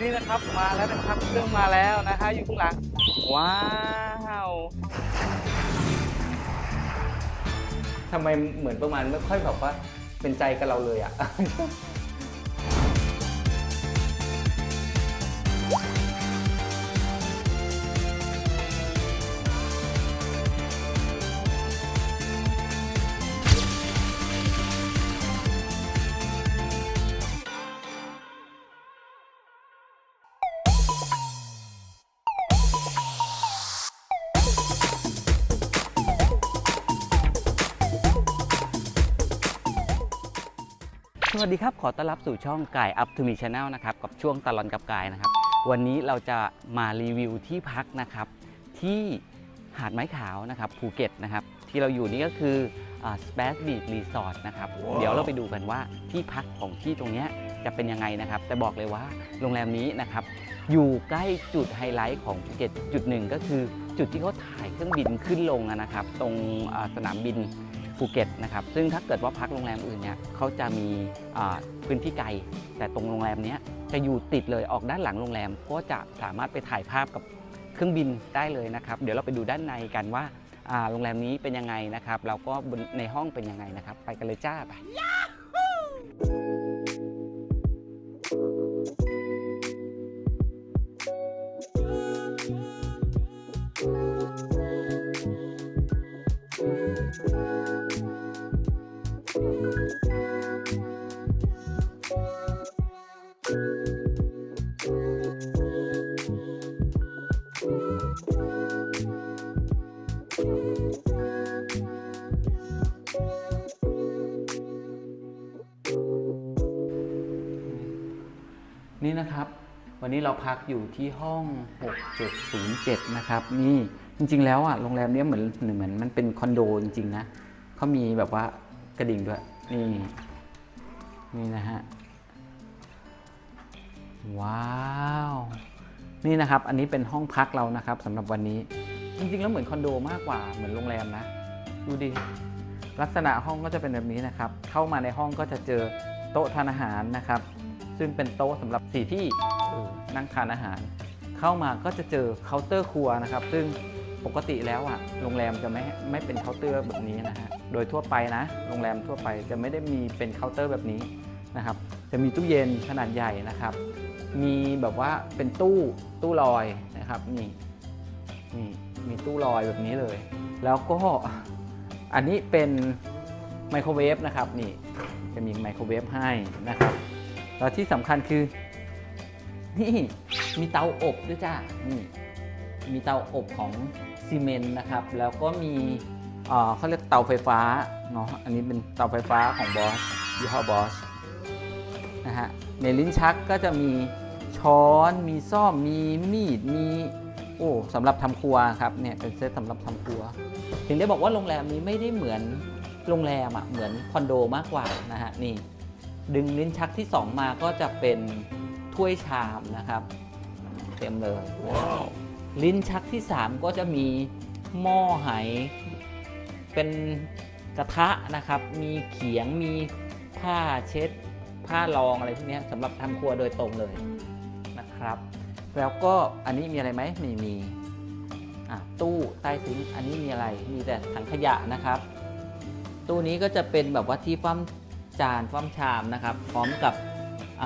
นี่นะครับมาแล้วนะครับเครื่องมาแล้วนะฮะอยู่ข้างหลัง ว้าวทำไมเหมือนประมาณไม่ค่อยแบบว่าเป็นใจกับเราเลยอะ วัสดีครับ ขอต้อนรับสู่ช่องกายอัพทูมีชาแนลนะครับ กับช่วงตลอนกับกายนะครับ วันนี้เราจะมารีวิวที่พักนะครับ ที่หาดไม้ขาวนะครับภูเก็ตนะครับ ที่เราอยู่นี่ก็คือสเปซบีดรีสอร์ทนะครับ เดี๋ยวเราไปดูกันว่าที่พักของที่ตรงเนี้ยจะเป็นยังไงนะครับ แต่บอกเลยว่าโรงแรมนี้นะครับ อยู่ใกล้จุดไฮไลท์ของภูเก็ตจุดหนึ่งก็คือจุดที่เขาถ่ายเครื่องบินขึ้นลงอะนะครับ ตรงอ่าสนามบิน ภูเก็ตนะครับซึ่งถ้าเกิดว่าพักโรงแรมอื่นเนี่ยเขาจะมีพื้นที่ไกล แต่ตรงโรงแรมนี้จะอยู่ติดเลยออกด้านหลังโรงแรม ก็จะสามารถไปถ่ายภาพกับเครื่องบินได้เลยนะครับ เดี๋ยวเราไปดูด้านในกันว่าโรงแรมนี้เป็นยังไงนะครับแล้วก็ในห้องเป็นยังไงนะครับ ไปกันเลยจ้าไป วันนี้เราพักอยู่ที่ห้อง 6707 นะครับ นี่จริง ๆ แล้วอะโรงแรมเนี้ยเหมือนเหมือนมันเป็นคอนโดจริง ๆ นะเขามีแบบว่ากระดิ่งด้วย นี่ นี่นะฮะ ว้าว นี่นะครับ อันนี้เป็นห้องพักเรานะครับสำหรับวันนี้ จริง ๆ แล้วเหมือนคอนโดมากกว่าเหมือนโรงแรมนะ ดูดิ ลักษณะห้องก็จะเป็นแบบนี้นะครับ เข้ามาในห้องก็จะเจอโต๊ะทานอาหารนะครับ ซึ่งเป็นโต๊ะสำหรับสี่ที่เออนั่งทานอาหาร เข้ามาก็จะเจอเคาน์เตอร์ครัวนะครับ ซึ่งปกติแล้วอะโรงแรมจะไม่ไม่เป็นเคาน์เตอร์แบบนี้นะฮะโดยทั่วไปนะ โรงแรมทั่วไปจะไม่ได้มีเป็นเคาน์เตอร์แบบนี้นะครับ จะมีตู้เย็นขนาดใหญ่นะครับ มีแบบว่าเป็นตู้ตู้ลอยนะครับนี่นี่มีตู้ลอยแบบนี้เลย แล้วก็อันนี้เป็นไมโครเวฟนะครับนี่จะมีไมโครเวฟให้นะครับ แล้วที่สำคัญคือ นี่มีเตาอบด้วยจ้านี่มีเตาอบของซีเมนต์นะครับ แล้วก็มีเออเขาเรียกเตาไฟฟ้าเนาะอันนี้เป็นเตาไฟฟ้าของบอสยี่ห้อบอสนะฮะในลิ้นชักก็จะมีช้อนมีซ่อมมีมีดมีโอ้สำหรับทำครัวครับเนี่ยเป็นเซตสำหรับทำครัว ถึงได้บอกว่าโรงแรมนี้ไม่ได้เหมือนโรงแรมอะเหมือนคอนโดมากกว่านะฮะนี่ ดึงลิ้นชักที่ 2 มาก็จะเป็นถ้วยชามนะครับ เต็มเลยลิ้นชักที่ 3 ก็จะมีหม้อไหเป็นกระทะนะครับ มีเขียงมีผ้าเช็ด ผ้ารองอะไรพวกเนี้ยสำหรับทำครัวโดยตรงเลยนะครับ แล้วก็อันนี้มีอะไรไหมไม่มีอะตู้ใต้ซิงค์อันนี้มีอะไรมีแต่ถังขยะนะครับ ตู้นี้ก็จะเป็นแบบว่าที่ฟั่ม จานฟั่มชามนะครับ พร้อมกับอ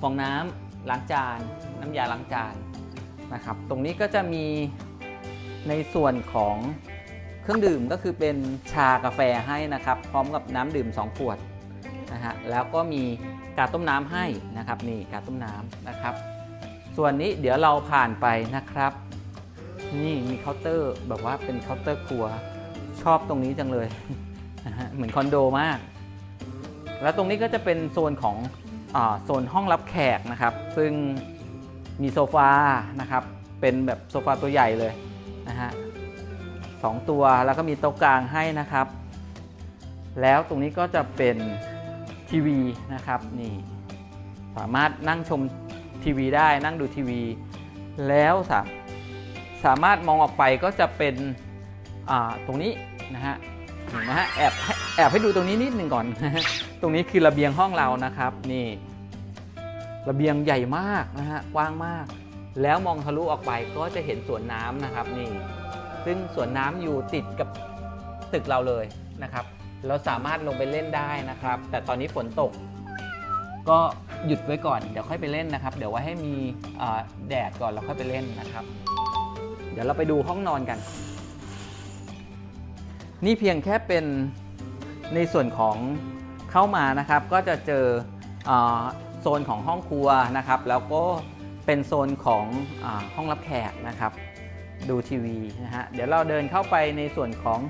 ฟองน้ำล้างจาน น้ำยาล้างจานนะครับ ตรงนี้ก็จะมีในส่วนของเครื่องดื่มก็คือเป็นชากาแฟให้นะครับ พร้อมกับน้ำดื่ม 2 ขวดนะฮะแล้วก็มีกาต้มน้ำให้นะครับนี่กาต้มน้ำนะครับ ส่วนนี้เดี๋ยวเราผ่านไปนะครับ นี่มีเคาน์เตอร์แบบว่าเป็นเคาน์เตอร์ครัวชอบตรงนี้จังเลย เหมือนคอนโดมาก แล้วตรงนี้ก็จะเป็นโซนของอโซนห้องรับแขกนะครับ ซึ่งมีโซฟานะครับ เป็นแบบโซฟาตัวใหญ่เลยนะฮะสองตัวแล้วก็มีโต๊ะกลางให้นะครับ แล้วตรงนี้ก็จะเป็นทีวีนะครับนี่สามารถนั่งชมทีวีได้นั่งดูทีวี แล้วสาสามารถมองออกไปก็จะเป็นตรงนี้นะฮะ เห็นไหมฮะแอบให้แอบให้ดูตรงนี้นิดหนึ่งก่อน ตรงนี้คือระเบียงห้องเรานะครับนี่ ระเบียงใหญ่มากนะฮะกว้างมาก แล้วมองทะลุออกไปก็จะเห็นสวนน้ำนะครับนี่ ซึ่งสวนน้ำอยู่ติดกับตึกเราเลยนะครับ เราสามารถลงไปเล่นได้นะครับ แต่ตอนนี้ฝนตก ก็หยุดไว้ก่อนเดี๋ยวค่อยไปเล่นนะครับ เดี๋ยวไว้ให้มีแดดก่อนแล้วค่อยไปเล่นนะครับ เดี๋ยวเราไปดูห้องนอนกัน นี่เพียงแค่เป็นในส่วนของเข้ามานะครับ ก็จะเจออโซนของห้องครัวนะครับ แล้วก็เป็นโซนของอห้องรับแขกนะครับ ดูทีวีนะฮะเดี๋ยวเราเดินเข้าไปในส่วนของ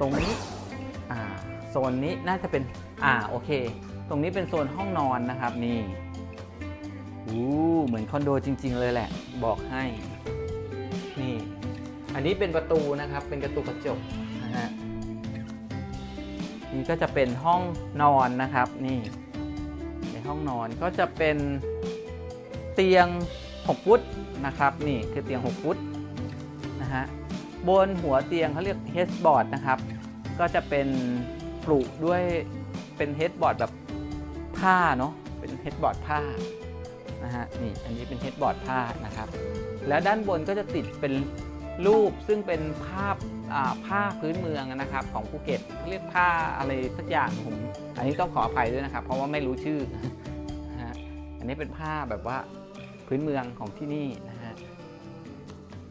ตรงนี้โซนนี้น่าจะเป็นอ่าโอเค ตรงนี้เป็นโซนห้องนอนนะครับนี่อู้เหมือนคอนโดจริง ๆ เลยแหละ บอกให้นี่ อันนี้เป็นประตูนะครับเป็นประตูกระจก นี่ก็จะเป็นห้องนอนนะครับนี่ในห้องนอนก็จะเป็นเตียง 6 ฟุตนะครับ นี่คือเตียง 6 ฟุตนะฮะบนหัวเตียงเขาเรียกเฮดบอร์ดนะครับ ก็จะเป็นปลูกด้วยเป็นเฮดบอร์ดแบบผ้าเนาะเป็นเฮดบอร์ดผ้านะฮะนี่อันนี้เป็นเฮดบอร์ดผ้านะครับ แล้วด้านบนก็จะติดเป็นรูปซึ่งเป็นภาพ ผ้าพื้นเมืองนะครับของภูเก็ตเรียกผ้าอะไรสักอย่างผม อันนี้ต้องขออภัยด้วยนะครับ เพราะว่าไม่รู้ชื่อฮะอันนี้เป็นผ้าแบบว่าพื้นเมืองของที่นี่นะฮะ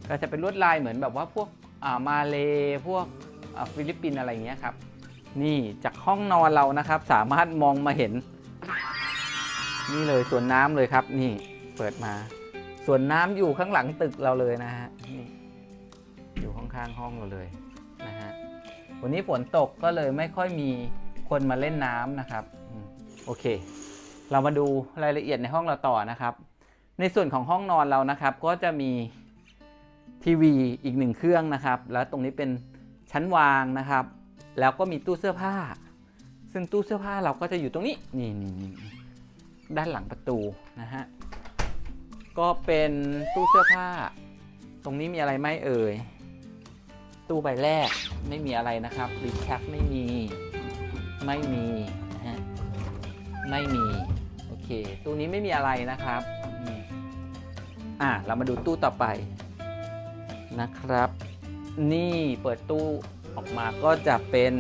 ก็จะเป็นลวดลายเหมือนแบบว่าพวกมาเลพวกฟิลิปปินอะไรอย่างเงี้ยครับ นี่จากห้องนอนเรานะครับ สามารถมองมาเห็น นี่เลยสวนน้ำเลยครับ นี่เปิดมาสวนน้ำอยู่ข้างหลังตึกเราเลยนะฮะนี่ อยู่ข้างๆห้องเราเลยนะฮะวันนี้ฝนตกก็เลยไม่ค่อยมีคนมาเล่นน้ำนะครับโอเค เรามาดูรายละเอียดในห้องเราต่อนะครับ ในส่วนของห้องนอนเรานะครับ ก็จะมีทีวีอีกหนึ่งเครื่องนะครับ แล้วตรงนี้เป็นชั้นวางนะครับ แล้วก็มีตู้เสื้อผ้า ซึ่งตู้เสื้อผ้าเราก็จะอยู่ตรงนี้นี่นี่นี่ด้านหลังประตูนะฮะก็เป็นตู้เสื้อผ้า ตรงนี้มีอะไรไหมเอ่ย ตู้ใบแรกไม่มีอะไรนะครับลิ้นชักไม่มีไม่มีนะฮะไม่มี โอเค ตู้นี้ไม่มีอะไรนะครับอะเรามาดูตู้ต่อไปนะครับ นี่เปิดตู้ออกมาก็จะเป็น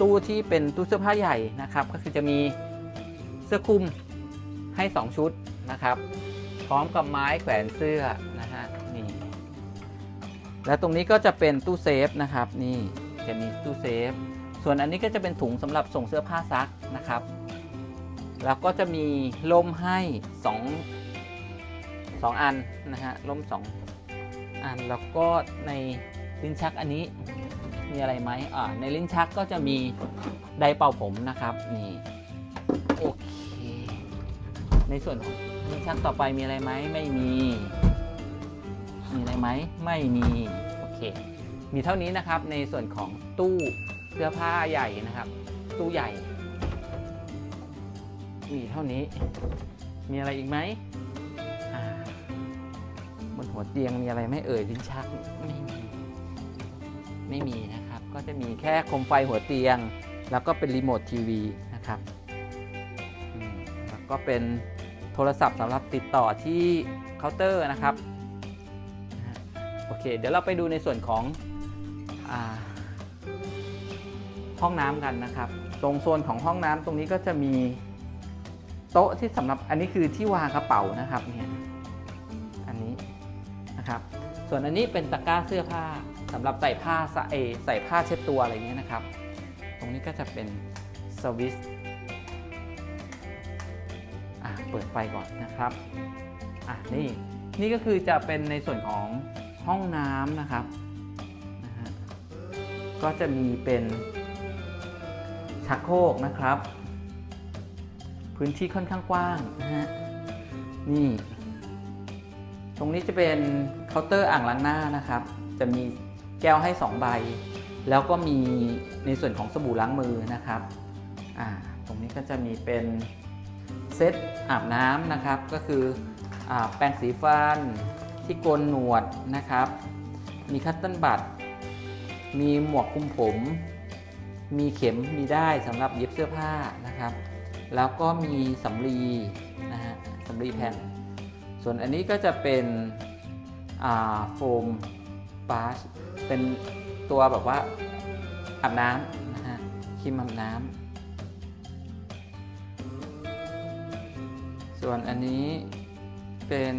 ตู้ที่เป็นตู้เสื้อผ้าใหญ่นะครับ ก็คือจะมีเสื้อคลุมให้ 2 ชุดนะครับ พร้อมกับไม้แขวนเสื้อ และตรงนี้ก็จะเป็นตู้เซฟนะครับ นี่จะมีตู้เซฟ ส่วนอันนี้ก็จะเป็นถุงสำหรับส่งเสื้อผ้าซักนะครับ แล้วก็จะมีล่มให้2 2อันนะฮะล่ม2อันแล้วก็ในลิ้นชักอันนี้มีอะไรไหมอ่าในลิ้นชักก็จะมีไดเป่าผมนะครับนี่โอเค ในส่วนของลิ้นชักต่อไปมีอะไรไหมไม่มี มีอะไรไหมไม่มีโอเคมีเท่านี้นะครับในส่วนของตู้เสื้อผ้าใหญ่นะครับ ตู้ใหญ่ มีเท่านี้ มีอะไรอีกไหมบนหัวเตียงมีอะไรไหม่เอ่ยลิ้นชักไม่มีไม่มีนะครับ ก็จะมีแค่โคมไฟหัวเตียง แล้วก็เป็นรีโมททีวีนะครับแล้วก็เป็นโทรศัพท์สำหรับติดต่อที่เคาน์เตอร์นะครับ โอเค เดี๋ยวเราไปดูในส่วนของอห้องน้ำกันนะครับ ตรงโซนของห้องน้ำตรงนี้ก็จะมีโต๊ะที่สำหรับอันนี้คือที่วางกระเป๋านะครับเนี่ยอันนี้นะครับ ส่วนอันนี้เป็นตะกร้าเสื้อผ้าสำหรับใส่ผ้าใส่ใส่ผ้าเช็ดตัวอะไรเงี้ยนะครับ ตรงนี้ก็จะเป็นสวิตช์อะเปิดไฟก่อนนะครับอะนี่นี่ก็คือจะเป็นในส่วนของ ห้องน้ำนะครับนะฮะก็จะมีเป็นชักโครกนะครับ พื้นที่ค่อนข้างกว้างนะฮะนี่ ตรงนี้จะเป็นเคาน์เตอร์อ่างล้างหน้านะครับ จะมีแก้วให้ 2 ใบ แล้วก็มีในส่วนของสบู่ล้างมือนะครับอ่าตรงนี้ก็จะมีเป็นเซตอาบน้ำนะครับ ก็คืออาแปรงสีฟัน ที่โกนหนวดนะครับ มีคัตเติ้ลบัตมีหมวกคุมผม มีเข็มมีได้สำหรับเย็บเสื้อผ้านะครับ แล้วก็มีสำลีนะฮะสำลีแผ่น ส่วนอันนี้ก็จะเป็นโฟมบาชเป็นตัวแบบว่าอาบน้ำนะฮะครีมอาบน้ำส่วนอันนี้เป็น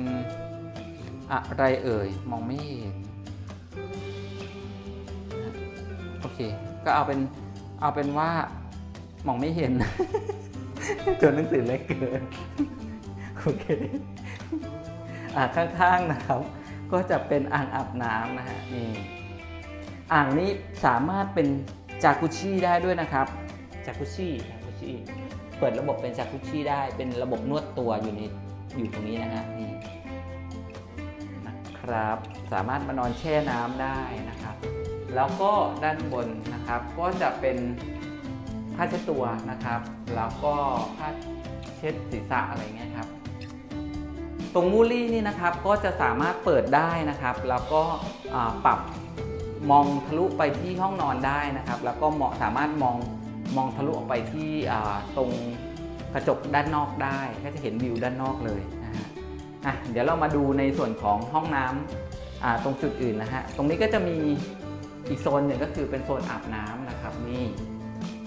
อะไรเอ่ย มองไม่เห็น โอเค ก็เอาเป็น เอาเป็นว่ามองไม่เห็นตัวหนังสือเล็กเกิน โอเค อ่าข้างๆนะครับ ก็จะเป็นอ่างอาบน้ำนะฮะ นี่ อ่างนี้สามารถเป็นจากุชิได้ด้วยนะครับ จากุชิจากุชิเปิดระบบเป็นจากุชิได้ เป็นระบบนวดตัวอยู่ในอยู่ตรงนี้นะฮะนี่ นะครับ สามารถมานอนแช่น้ำได้นะครับ แล้วก็ด้านบนนะครับ ก็จะเป็นผ้าเช็ดตัวนะครับ แล้วก็ผ้าเช็ดศีรษะอะไรเงี้ยครับ ตรงมูลลี่นี่นะครับก็จะสามารถเปิดได้นะครับ แล้วก็ปรับมองทะลุไปที่ห้องนอนได้นะครับ แล้วก็เหมาะสามารถมองมองทะลุออกไปที่ตรงกระจกด้านนอกได้ ก็จะเห็นวิวด้านนอกเลยน อะเดี๋ยวเรามาดูในส่วนของห้องน้ำอ่าตรงจุดอื่นนะฮะ ตรงนี้ก็จะมีอีกโซนหนึ่งก็คือเป็นโซนอาบน้ำนะครับนี่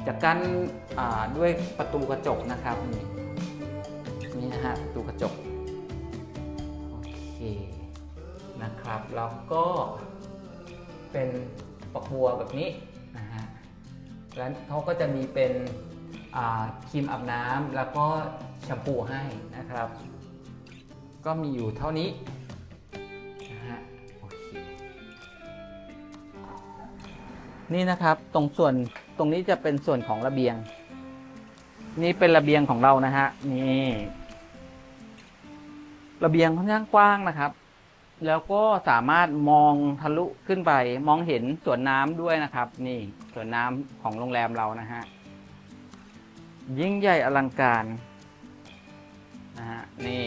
จากกันด้วยประตูกระจกนะครับนี่นี่นะฮะประตูกระจกโอเคนะครับแล้วก็เป็นปักบัวแบบนี้นะฮะแล้วเขาก็จะมีเป็นครีมอาบน้ำแล้วก็แชมพูให้นะครับ ก็มีอยู่เท่านี้นะฮะโอเคนี่นะครับตรงส่วนตรงนี้จะเป็นส่วนของระเบียง นี่เป็นระเบียงของเรานะฮะนี่ระเบียงค่อนข้างกว้างนะครับ แล้วก็สามารถมองทะลุขึ้นไป มองเห็นสวนน้ำด้วยนะครับ นี่สวนน้ำของโรงแรมเรานะฮะยิ่งใหญ่อลังการนะฮะนี่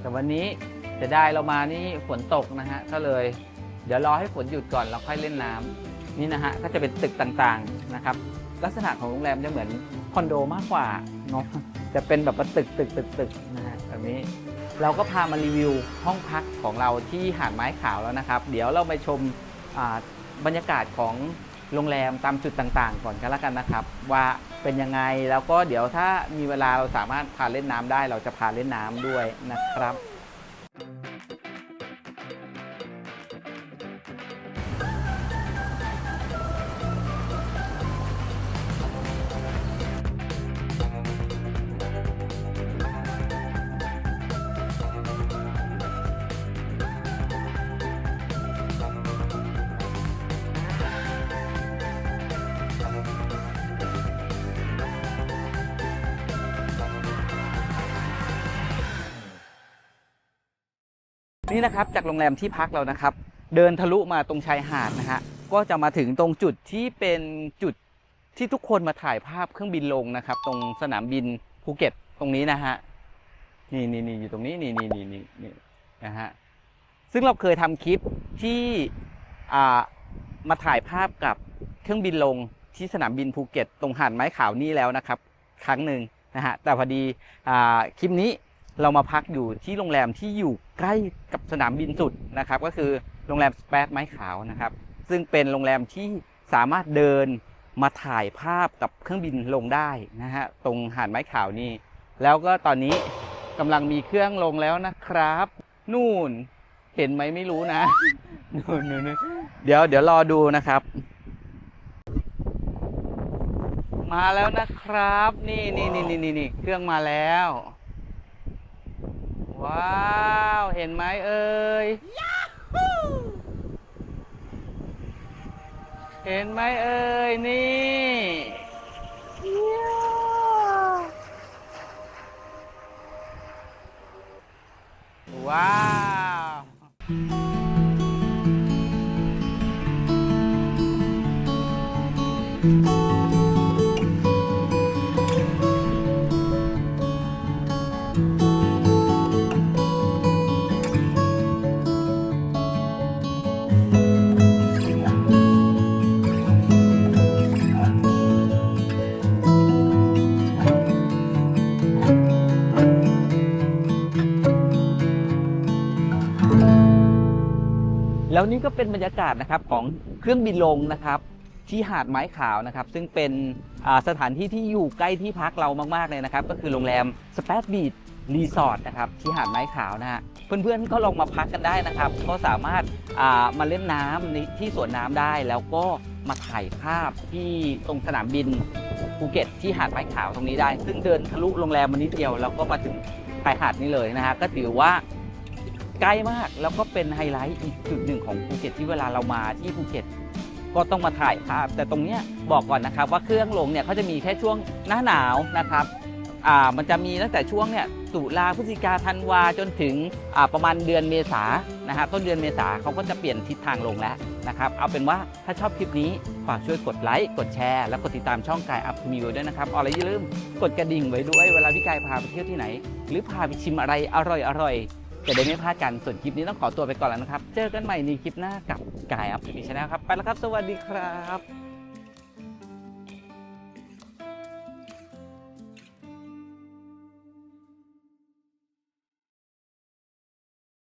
แต่วันนี้จะได้เรามานี่ฝนตกนะฮะก็เลย เดี๋ยวรอให้ฝนหยุดก่อนเราค่อยเล่นน้ำนี่นะฮะก็จะเป็นตึกต่างๆนะครับ ลักษณะของโรงแรมจะเหมือนคอนโดมากกว่าเนาะจะเป็นแบบตึกตึกตึกตึกนะฮะแบบนี้เราก็พามารีวิวห้องพักของเราที่หาดไม้ขาวแล้วนะครับ เดี๋ยวเราไปชมบรรยากาศของ โรงแรมตามจุดต่างๆ ก่อนกันแล้วกันนะครับ ว่าเป็นยังไงแล้วก็เดี๋ยวถ้ามีเวลาเราสามารถพาเล่นน้ำได้ เราจะพาเล่นน้ำด้วยนะครับ นี่นะครับจากโรงแรมที่พักเรานะครับ เดินทะลุมาตรงชายหาดนะฮะก็จะมาถึงตรงจุดที่เป็นจุดที่ทุกคนมาถ่ายภาพเครื่องบินลงนะครับ ตรงสนามบินภูเก็ตตรงนี้นะฮะนี่นี่นี่อยู่ตรงนี้นี่นี่นี่นี่นี่นะฮะซึ่งเราเคยทำคลิปที่อ่ามาถ่ายภาพกับเครื่องบินลงที่สนามบินภูเก็ต ตรงหาดไม้ขาวนี่แล้วนะครับ ครั้งหนึ่งนะฮะแต่พอดีอ่าคลิปนี้ เรามาพักอยู่ที่โรงแรมที่อยู่ใกล้กับสนามบินสุดนะครับ ก็คือโรงแรมสเปซไม้ขาวนะครับ ซึ่งเป็นโรงแรมที่สามารถเดินมาถ่ายภาพกับเครื่องบินลงได้นะฮะตรงหาดไม้ขาวนี่แล้วก็ตอนนี้กำลังมีเครื่องลงแล้วนะครับ นู่นเห็นไหมไม่รู้นะนู่นนู่นนู่นเดี๋ยวเดี๋ยวรอดูนะครับ มาแล้วนะครับ นี่นี่นี่นี่นี่เครื่องมาแล้ว ว้าว เห็นไหมเอ่ยเห็นไหมเอ่ยนี่ว้าว แล้วนี่ก็เป็นบรรยากาศนะครับของเครื่องบินลงนะครับที่หาดไม้ขาวนะครับ ซึ่งเป็นสถานที่ที่อยู่ใกล้ที่พักเรามากๆเลยนะครับ ก็คือโรงแรมสเปซบีดรีสอร์ทนะครับที่หาดไม้ขาวนะฮะเพื่อนๆก็ลองมาพักกันได้นะครับ ก็สามารถามาเล่นน้ำที่สวนน้ำได้ แล้วก็มาถ่ายภาพที่ตรงสนามบินภูเก็ตที่หาดไม้ขาวตรงนี้ได้ ซึ่งเดินทะลุโรงแรมมานิดเดียวแล้วก็มาถึงชายหาดนี้เลยนะฮะก็ถือว่า ใกล้มากแล้วก็เป็นไฮไลท์อีกจุดหนึ่งของภูเก็ตที่เวลาเรามาที่ภูเก็ตก็ต้องมาถ่ายภาพ แต่ตรงนี้บอกก่อนนะครับว่าเครื่องลงเนี่ยเขาจะมีแค่ช่วงหน้าหนาวนะครับอ่ามันจะมีตั้งแต่ช่วงเนี่ยตุลาพฤศจิกาธันวาจนถึงอ่าประมาณเดือนเมษานะครับต้นเดือนเมษาเขาก็จะเปลี่ยนทิศทางลงแล้วนะครับเอาเป็นว่าถ้าชอบคลิปนี้ฝากช่วยกดไลค์กดแชร์ แล้วกดติดตามช่องกายอัพมีด้วยนะครับเอาอะไรอย่าลืมกดกระดิ่งไว้ด้วยเวลาพี่กายพาไปเที่ยวที่ไหน หรือพาไปชิมอะไรอร่อยๆ จะได้ไม่พลาดกันส่วนคลิปนี้ต้องขอตัวไปก่อนแล้วนะครับ เจอกันใหม่ในคลิปหน้ากับกายอัพมีชาแนลครับ ไปแล้วครับ สวัสดีครับ